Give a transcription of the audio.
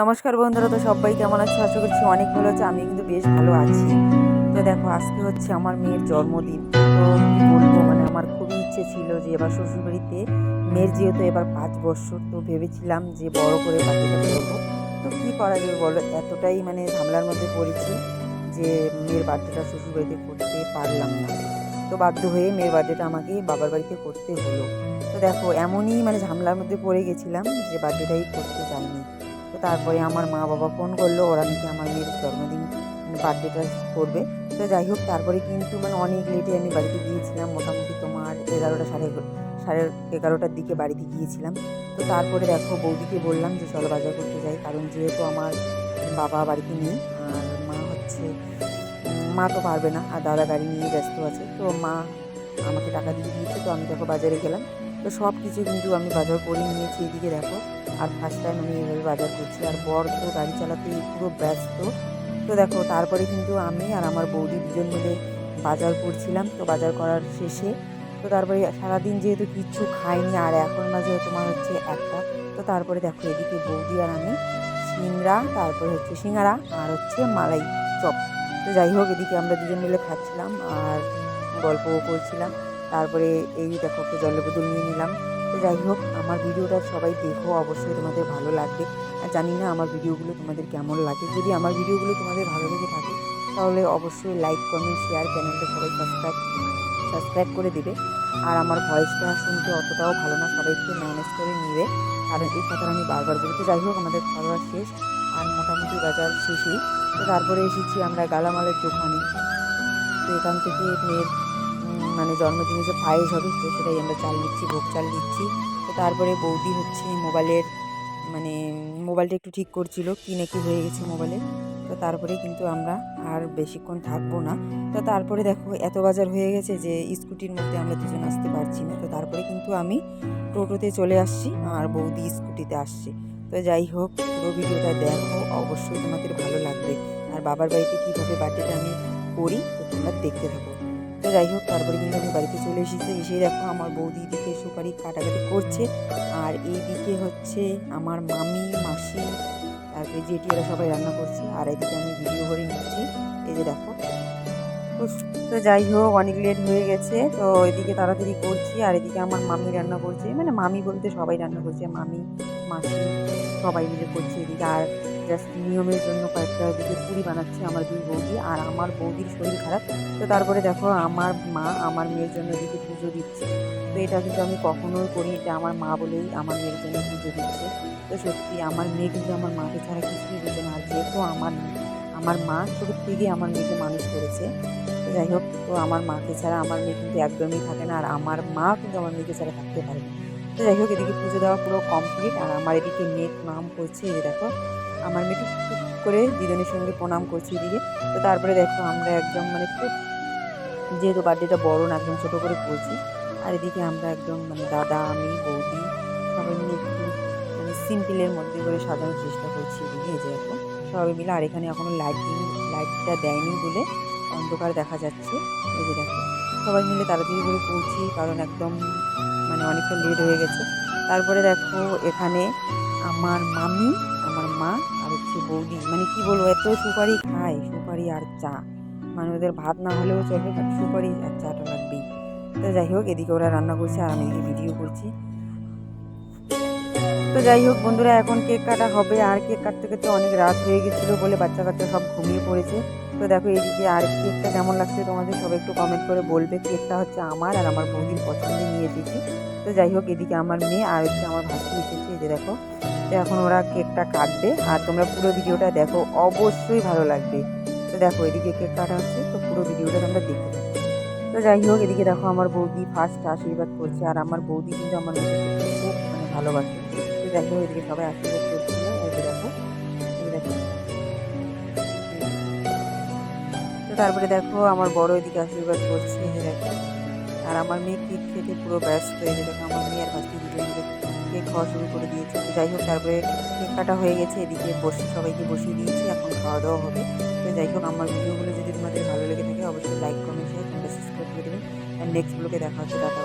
নমস্কার বন্ধুরা, তো সবাই কেমন আছো? আশা করছি অনেক ভালো আছে আমি কিন্তু বেশ ভালো আছি। তো দেখো, আজকে হচ্ছে আমার মেয়ের জন্মদিন। তো বলব মানে আমার খুবই ইচ্ছে ছিল যে এবার শ্বশুরবাড়িতে মেয়ের যেহেতু এবার পাঁচ বছর, তো ভেবেছিলাম যে বড় করে পার্টিটা করব। তো কী করা যাবে বলো? এতটাই মানে ঝামেলার মধ্যে পড়েছি যে মেয়ের বার্থডেটা শ্বশুরবাড়িতে করতে পারলাম না। তো বাধ্য হয়ে মেয়ের বার্থডেটা আমাকে বাবার বাড়িতে করতে হলো। তো দেখো, এমনই মানে ঝামেলার মধ্যে পড়ে গেছিলাম যে বার্থডেটাই করতে চাইনি তো তারপরে আমার মা বাবা ফোন করল, ওরা নাকি আমার মেয়ের জন্মদিন বার্থডেটা করবে। তো যাই হোক, তারপরে কিন্তু মানে অনেক লেটে আমি বাড়িতে গিয়েছিলাম, মোটামুটি তোমার এগারোটা সাড়ে সাড়ে এগারোটার দিকে বাড়িতে গিয়েছিলাম। তো তারপরে দেখো বৌদিকে বললাম যে, চলো বাজার করতে যাই। কারণ যেহেতু আমার বাবা বাড়িতে নেই, আর মা হচ্ছে, মা তো পারবে না, আর দাদা গাড়ি নিয়ে ব্যস্ত আছে। তো মা আমাকে টাকা দিয়ে দিয়েছে, তো আমি দেখো বাজারে গেলাম। তো সব কিছু কিন্তু আমি বাজার করে নিয়েছি। এদিকে দেখো আর ফার্স্ট টাইম আমি এভাবে বাজার করছি। আর বর তো গাড়ি চালাতে পুরো ব্যস্ত। তো দেখো, তারপরে কিন্তু আমি আর আমার বৌদি দুজন মিলে বাজার করছিলাম। তো বাজার করার শেষে, তো তারপরে সারাদিন যেহেতু কিচ্ছু খাইনি, আর এখন মাঝে তোমার হচ্ছে একটা। তো তারপরে দেখো, এদিকে বৌদি আর আমি সিংড়া, তারপরে হচ্ছে সিঙ্গারা আর হচ্ছে মালাই চপ। তো যাই হোক, এদিকে আমরা দুজন মিলে খাচ্ছিলাম আর গল্পও করছিলাম। তারপরে এই দেখো, একটা জলের বোতল নিয়ে নিলাম। তো যাই হোক, আমার ভিডিওটা সবাই দেখো, অবশ্যই তোমাদের ভালো লাগবে। আর জানি না আমার ভিডিওগুলো তোমাদের কেমন লাগে। যদি আমার ভিডিওগুলো তোমাদের ভালো লেগে থাকে, তাহলে অবশ্যই লাইক কমেন্ট শেয়ার চ্যানেলটা সবাই সাবস্ক্রাইব সাবস্ক্রাইব করে দেবে। আর আমার ভয়েসটা শুনতে অতটাও ভালো না, সবাই একটু ম্যানেজ করে নিবে। কারণ এই কথাটা আমি বারবার বলি তো যাই হোক, আমাদের খাওয়া শেষ, আর মোটামুটি বাজার শেষই। তো তারপরে এসেছি আমরা গালামালের দোকানে। তো এখান থেকে মেয়ের মানে জন্মদিনে যে পায়েস হবে, তো সেটাই আমরা চাল নিচ্ছি ভোগ চাল দিচ্ছি। তো তারপরে বৌদি হচ্ছে মোবাইলের মানে মোবাইলটা একটু ঠিক করছিল, কি হয়ে গেছে মোবাইলে। তো তারপরে কিন্তু আমরা আর বেশিক্ষণ থাকব না। তো তারপরে দেখো, এত বাজার হয়ে গেছে যে স্কুটির মধ্যে আমরা দুজন আসতে পারছি না। তো তারপরে কিন্তু আমি টোটোতে চলে আসছি আর বৌদি স্কুটিতে আসছে। তো যাই হোক, পুরো ভিডিওটা দেখো, অবশ্যই তোমাদের ভালো লাগবে। আর বাবার বাড়িতে কীভাবে বার্থডেটা আমি করি, তো তোমরা দেখতে থাকো। যাই হোক, তারপরে কিন্তু আমি বাড়িতে চলে এসেছি। এসে দেখো, আমার বৌদি দিকে সুপারি কাটাকাটি করছে। আর এই দিকে হচ্ছে আমার মামি, মাসি, তারপরে জেঠি, এরা সবাই রান্না করছে। আর এদিকে আমি ভিডিও করে নিচ্ছি। এই যে দেখো। তো যাই হোক, অনেক লেট হয়ে গেছে। তো এদিকে তাড়াতাড়ি করছি, আর এদিকে আমার মামি রান্না করছে। মানে মামি বলতে সবাই রান্না করছে, মামি, মাসি সবাই মিলে করছে এদিকে। আর জাস্ট নিয়মের জন্য কয়েকটা এদিকে পুরি বানাচ্ছে আমার দুই বৌদি আর আমার বৌদির শরীর খারাপ। তো তারপরে দেখো আমার মা আমার মেয়ের জন্য এদিকে পুজো দিচ্ছে, তো এটা কিন্তু আমি কখনোই করি এটা আমার মা বলেই আমার মেয়ের জন্য পুজো দিচ্ছে। তো সত্যি আমার মেয়ে কিন্তু আমার মাকে ছাড়া কিছুই বোঝে না, যেহেতু আমার আমার মা ছোটোর থেকে আমার মেয়েকে মানুষ করেছে। যাই হোক, তো আমার মাকে ছাড়া আমার মেয়ে কিন্তু একদমই থাকে না আর আমার মা কিন্তু আমার মেয়েকে ছাড়া থাকতে পারে না। তো যাই হোক, এদিকে পুজো দেওয়া পুরো কমপ্লিট আর আমার এদিকে মেয়ে প্রণাম করছে, এই দেখো, আমার মেয়ে টুক টুক করে দিদনের সঙ্গে প্রণাম করছে এদিকে। তো তারপরে দেখো, আমরা একদম মানে খুব যেহেতু বার্থডেটা বড় না, একদম ছোটো করে করছি। আর এদিকে আমরা একদম মানে দাদা, আমি, বৌদি সবাই মিলে একটু মানে সিম্পলের মধ্যে করে সাজানোর চেষ্টা করছি এদিকে, এই যে এখন সবাই মিলে। আর এখানে এখনও লাইটিং লাইটটা দেয়নি বলে অন্ধকার দেখা যাচ্ছে। এই যে দেখো, সবাই মিলে তাড়াতাড়ি করে করছি কারণ একদম মানে অনেকটা লেট হয়ে গেছে। তারপরে দেখো এখানে আমার মামি, আমার মা আর হচ্ছে বৌদি। মানে কি বলব, এত সুপারি খায়, সুপারি আর চা। মানে ওদের ভাত না হলেও চলবে, বাট সুপারি আর চাটা লাগবেই। তো যাই হোক, এদিকে ওরা রান্না করছে আর আমি এদিকে ভিডিও করছি। তো যাই হোক বন্ধুরা, এখন কেক কাটা হবে। আর কেক কাটতে কাটতে অনেক রাত হয়ে গেছিল বলে বাচ্চা কাচ্চা সব ঘুমিয়ে পড়েছে। তো দেখো এদিকে আর কেকটা কেমন লাগছে তোমাদের সবাই একটু কমেন্ট করে বলবে। কেকটা হচ্ছে আমার আর আমার বৌদির পছন্দে নিয়ে এসেছি। তো যাই হোক এদিকে আমার মেয়ে আর হচ্ছে আমার ভাসি এসেছে, এই যে দেখো। তো এখন ওরা কেকটা কাটবে। আর তোমরা পুরো ভিডিওটা দেখো, অবশ্যই ভালো লাগবে। তো দেখো এদিকে কেক কাটা হচ্ছে, তো পুরো ভিডিওটা তোমরা দেখতে তো যাই হোক এদিকে দেখো আমার বৌদি ফার্স্ট আশীর্বাদ করছে। আর আমার বৌদি কিন্তু আমার খুব মানে ভালোবাসে। হোক এদিকে সবাই আশীর্বাদ করছিল যে দেখো দেখো। তো তারপরে দেখো, আমার বড় এদিকে আশীর্বাদ করছে, এই দেখো। আর আমার মেয়ে কেক খেতে পুরো ব্যস্ত, এই দেখো, আমার মেয়ে আর দুজন মিলে কেক খাওয়া শুরু করে দিয়েছে। যাই হোক, তারপরে কেক কাটা হয়ে গেছে, এদিকে বসে, সবাইকে বসিয়ে দিয়েছি, এখন খাওয়া দাওয়া হবে। তো যাই হোক, আমার ভিডিওগুলো যদি তোমাদের ভালো লেগে থাকে, অবশ্যই লাইক কমেন্ট শেয়ার সাবস্ক্রাইব করে দেবেন। আর নেক্সট ব্লগে দেখা হচ্ছে, টাটা